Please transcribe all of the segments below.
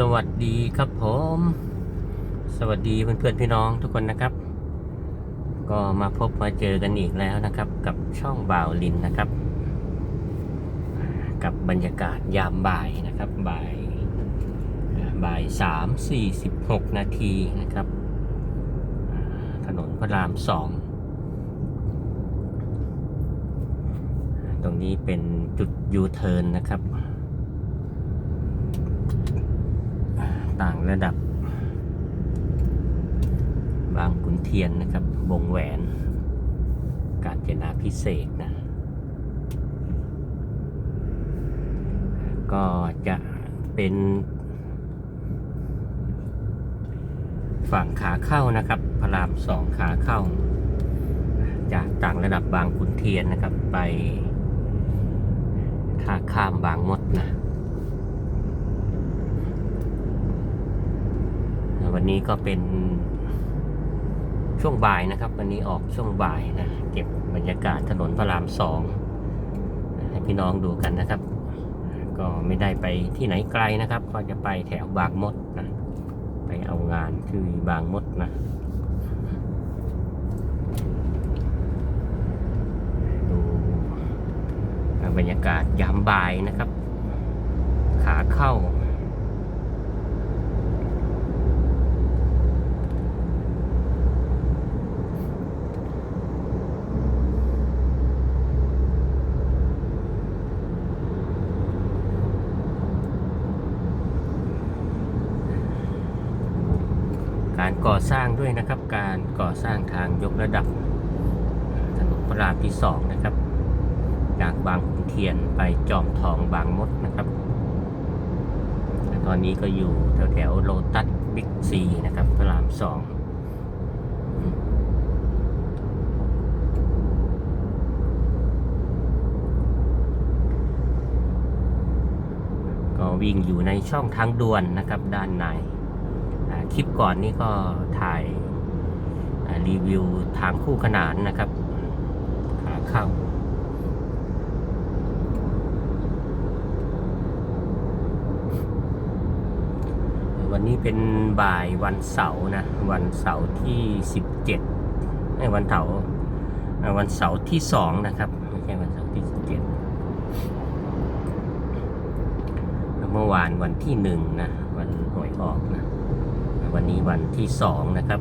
สวัสดีครับผม สวัสดีเพื่อนๆพี่น้องทุกคนนะครับ ก็มาพบมาเจอกันอีกแล้วนะครับ กับช่องบ่าวลินนะครับ กับบรรยากาศยามบ่ายนะครับบ่ายบ่ายสามสี่สิบหกนาทีนะครับ ถนนพระรามสองตรงนี้เป็นจุดยูเทิร์นนะครับ ต่างระดับ บางขุนเทียนนะครับ วงแหวน กาญจนาพิเศษนะ ก็จะเป็น ฝั่งขาเข้านะครับ พระรามสองขาเข้า จากต่างระดับบางขุนเทียนนะครับ ไปท่าข้ามบางมดนะ วันนี้ก็เป็นช่วงบ่ายนะครับ วันนี้ออกช่วงบ่ายนะเก็บบรรยากาศถนนพระรามสองให้พี่น้องดูกันนะครับ ก็ไม่ได้ไปที่ไหนไกลนะครับ ก็จะไปแถวบางมดนะไปเอางานที่บางมดนะดูบรรยากาศยามบ่ายนะครับ ขาเข้า ก่อสร้างด้วยนะครับ การก่อสร้างทางยกระดับถนนพระรามที่สองนะครับ จากบางขุนเทียนไปจอมทองบางมดนะครับตอนนี้ก็อยู่แถวแถวโลตัสบิ๊กซีนะครับพระรามสองก็วิ่งอยู่ในช่องทางด่วนนะครับด้านใน คลิปก่อนนี่ก็ถ่ายรีวิวทางคู่ขนานนะครับขาเข้าวันนี้เป็นบ่ายวันเสาร์นะ วันเสาร์ที่ 17ไอ้วันเสาร์วันเสาร์ที่ 2 นะครับ ไม่ใช่วันเสาร์ที่ 17 เมื่อวานวันที่ 1 นะ วันหวยออกนะ วันนี้วันที่สองนะครับ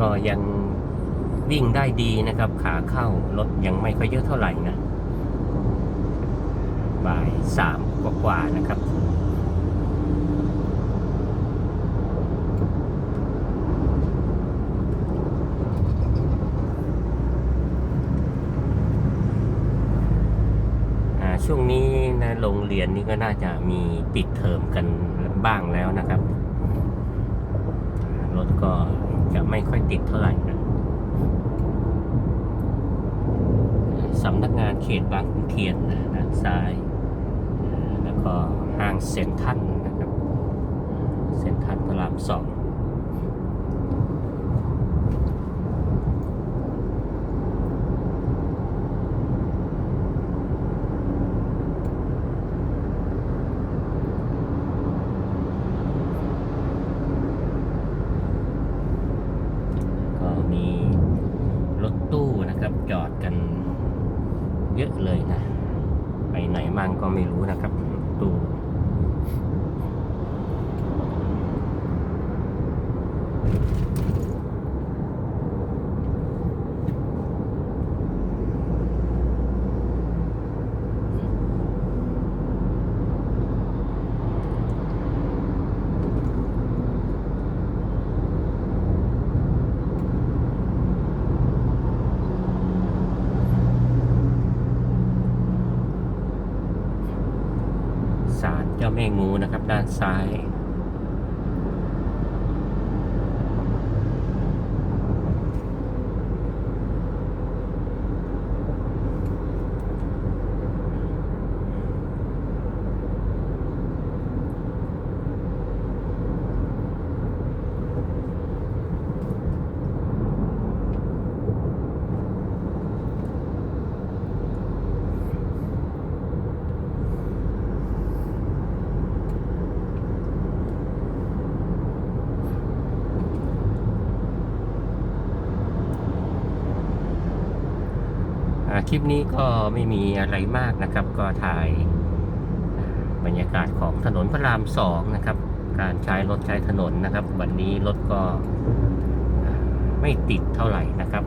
ก็ยังวิ่งได้ดีนะครับ ขาเข้ารถยังไม่ค่อยเยอะเท่าไหร่นะ บ่ายสามกว่าๆนะครับอ่าช่วงนี้นะโรงเรียนนี่ก็น่าจะมีปิดเทอมกันบ้างแล้วนะครับ รถก็จะไม่ค่อยติดเท่าไหร่นะสำนักงานเขตบางขุนเทียนนะด้านซ้าย ก็ห้างเซ็นทรัลนะครับ เซ็นทรัลพระรามสองก็มีรถตู้นะครับจอดกันเยอะเลยนะ ไปไหนมั่งก็ไม่รู้นะครับ ร ศาลเจ้าแม่งูนะครับ ด้านซ้าย คลิปนี้ก็ไม่มีอะไรมากนะครับ ก็ถ่ายบรรยากาศของถนนพระรามสองนะครับ การใช้รถใช้ถนนนะครับ วันนี้รถก็ไม่ติดเท่าไหร่นะครับ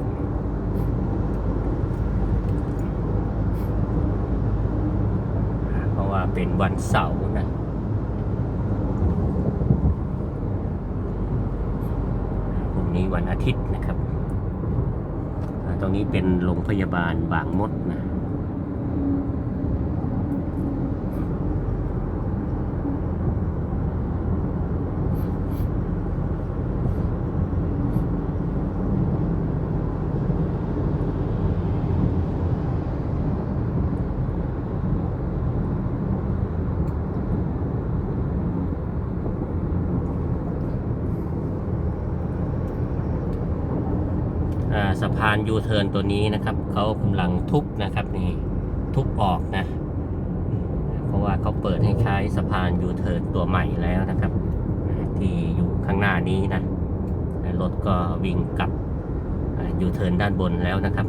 เพราะว่าเป็นวันเสาร์นะ พรุ่งนี้วันอาทิตย์นะครับ ตรงนี้เป็นโรงพยาบาลบางมดนะ สะพานยูเทิร์นตัวนี้นะครับเขากำลังทุบนะครับนี่ทุบออกนะ เพราะว่าเขาเปิดให้ใช้สะพานยูเทิร์นตัวใหม่แล้วนะครับ ที่อยู่ข้างหน้านี้นะรถก็วิ่งกลับยูเทิร์นด้านบนแล้วนะครับ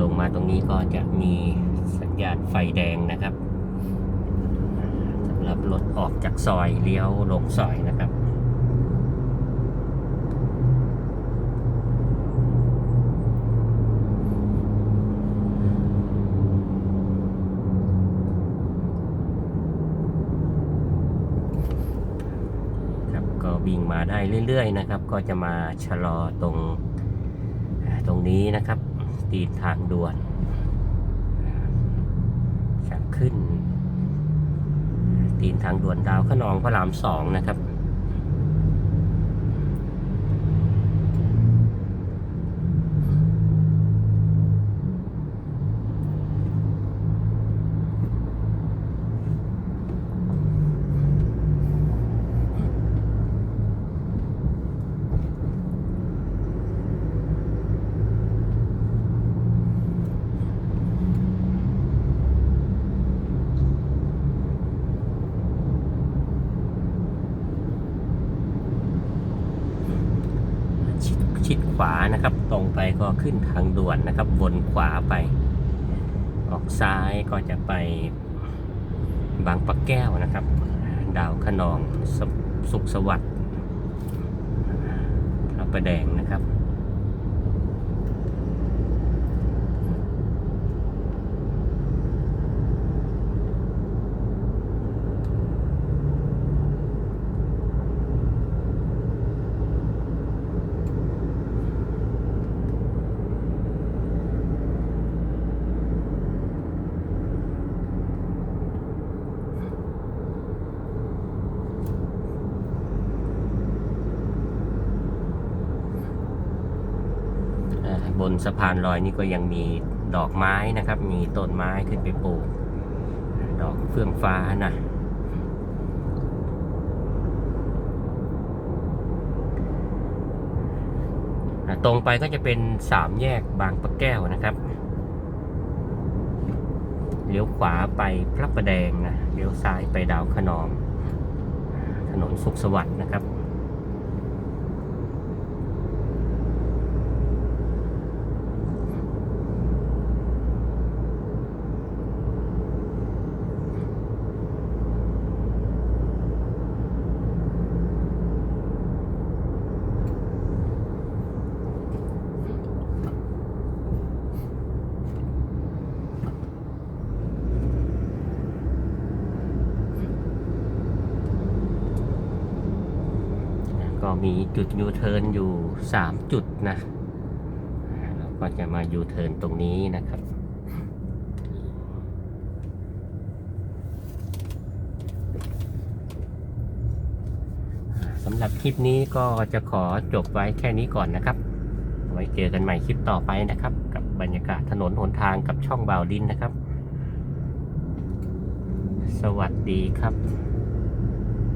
ลงมาตรง นี้ก็จะมีสัญญาณไฟแดงนะครับสำหรับรถออกจากซอยเลี้ยวลงซอยนะครับครับก็วิ่งมาได้เรื่อย ๆ นะครับ ก็จะมาชะลอตรงตรงนี้นะครับ ตีนทางด่วนจะขึ้น ตีนทางด่วนดาวขนองพระรามสองนะครับ ชิดขวานะครับ ตรงไปก็ขึ้นทางด่วนนะครับ วนขวาไป ออกซ้ายก็จะไปบางปะแก้วนะครับ ดาวขนองสสุขสวัสดิ์พระประแดงนะครับ อ่าบ นสะพานลอยนี่ก็ยังมีดอกไม้นะครับ มีต้นไม้ขึ้นไปปลูก ดอกเฟื่องฟ้านะอ่าตรงไปก็จะเป็นสามแยกบางปะแก้วนะครับเลี้ยวขวาไปพระประแดงนะเลี้ยวซ้ายไปดาวขนอง ถนนสุขสวัสดิ์นะครับ ก็ มีจุดยูเทิร์นอยู่ 3 จุดนะเราก็จะมายูเทิร์นตรงนี้นะครับสำหรับคลิปนี้ก็จะขอจบไว้แค่นี้ก่อนนะครับ ไว้เจอกันใหม่คลิปต่อไปนะครับ กับบรรยากาศถนนหนทางกับช่องบ่าวดินนะครับ สวัสดีครับ